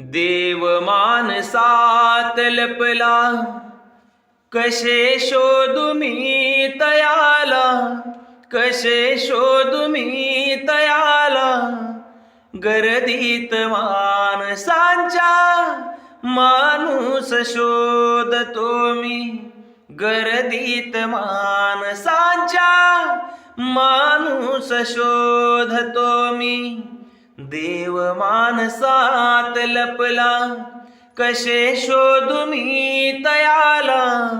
देव मानसात लपला. कसे शोधू मी तयाला? कसे शोधू मी तयाला? गर्दीत माणसांच्या माणूस शोधतो मी. गर्दीत माणसांच्या माणूस शोधतो मी. देव मानसात लपला कसे शोधू मी तयाला?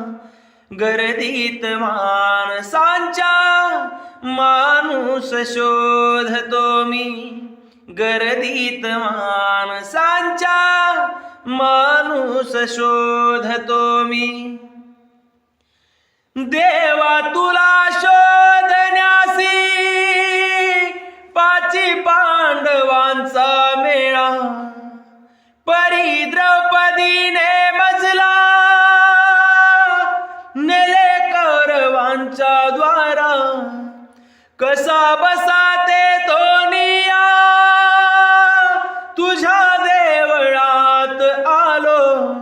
गर्दीत माणसांच्या माणूस शोधतो मी. गर्दीत माणसांच्या माणूस शोधतो मी. देवा तुला कसा बसा ते तोनिया तुझ्या देवळात आलो.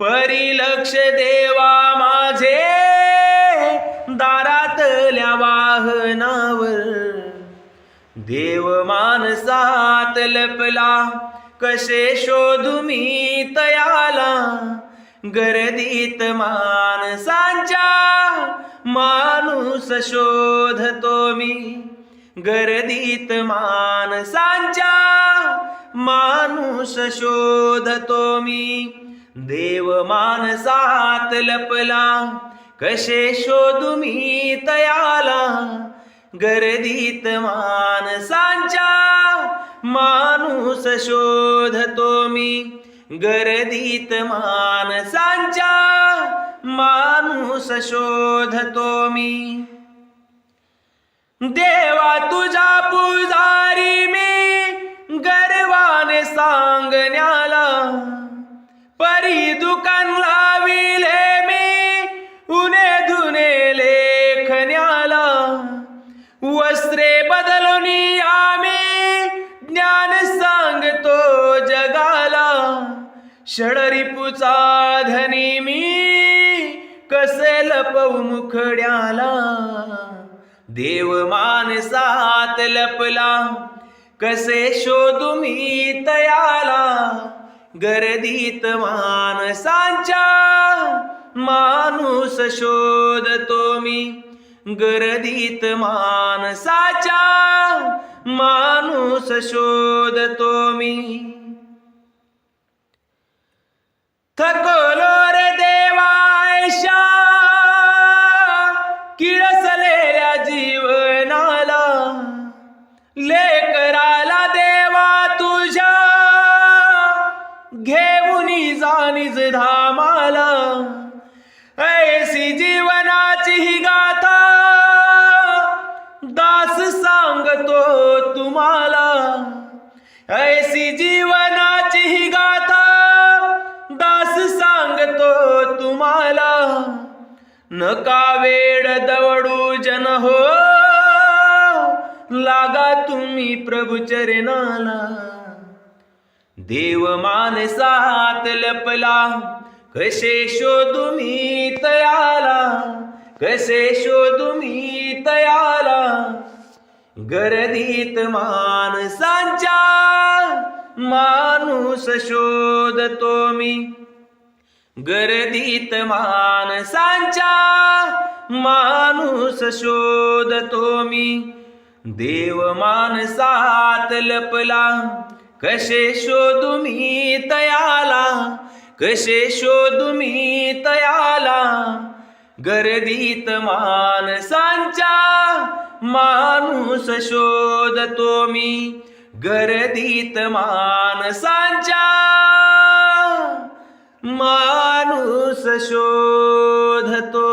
परिलक्ष देवा माझे दारातल्या वाहनावर. देव मानसात लपला कसे शोधू मी तयाला? गर्दीत माणसांच्या माणूस शोधतो मी. गर्दीत माणसांच्या माणूस शोधतो मी. देव माणसात लपला कसे शोधू मी तयाला. गर्दीत माणसांच्या माणूस शोधतो मी. गर्दीत माणसांच्या माणूस शोधतो मी. देवा तुझा पुजारी मी गर्वाने सांगण्याला परी दुकान लाविले मी उने धुने लेखण्याला. वस्त्रे बदलून आम्ही ज्ञान सांगतो जगाला. षडरिपूचा धनी मी कसे लपवू मुखड्याला? देव मानसात लपला. कसे शोधू मी तयाला? गर्दीत माणसांच्या माणूस शोधतो मी. गर्दीत माणसाच्या माणूस शोधतो मी. थकलो कराला देवा तुझ्या. घेऊन जाणीज धामाला. ऐसी जीवनाची ही गाथा. दास सांगतो तुम्हाला. ऐसी जीवनाची ही गाथा. दास सांगतो तुम्हाला. नका वेळ दवडू जन हो. लागा तुम्ही प्रभू चरणाला. देव मानसात लपला कसे शोधू मी तयाला? कसे शोधू मी तयाला? गर्दीत माणसांच्या माणूस शोधतो मी. गर्दीत माणसांच्या माणूस शोधतो मी. देव माणसात लपला. कसे शोधू मी तयाला? कसे शोधू मी तयाला? गर्दीत माणसांच्या माणूस शोधतो मी. गर्दीत माणसांच्या माणूस शोधतो